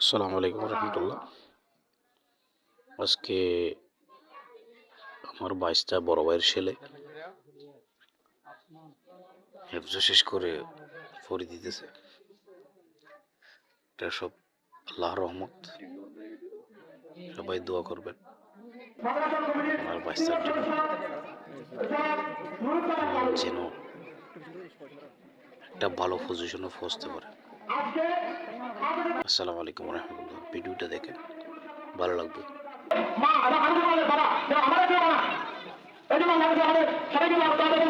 আসসালামু আলাইকুম রহমতুল্লাহ। আজকে আমার বাইশটা বড় ভাইয়ের ছেলে। হেফজ শেষ করে ফরি দিতেছে। এটা সব আল্লাহ রহমত। সবাই দোয়া করবেন। আমার বাইশটার জন্য। যেন একটা ভালো পজিশনে পৌঁছতে পারে। আসসালামু আলাইকুম রহমতুল্লাহ। ভিডিওটা দেখেন ভালো লাগবে। মা আমার আমাদের সবাইকে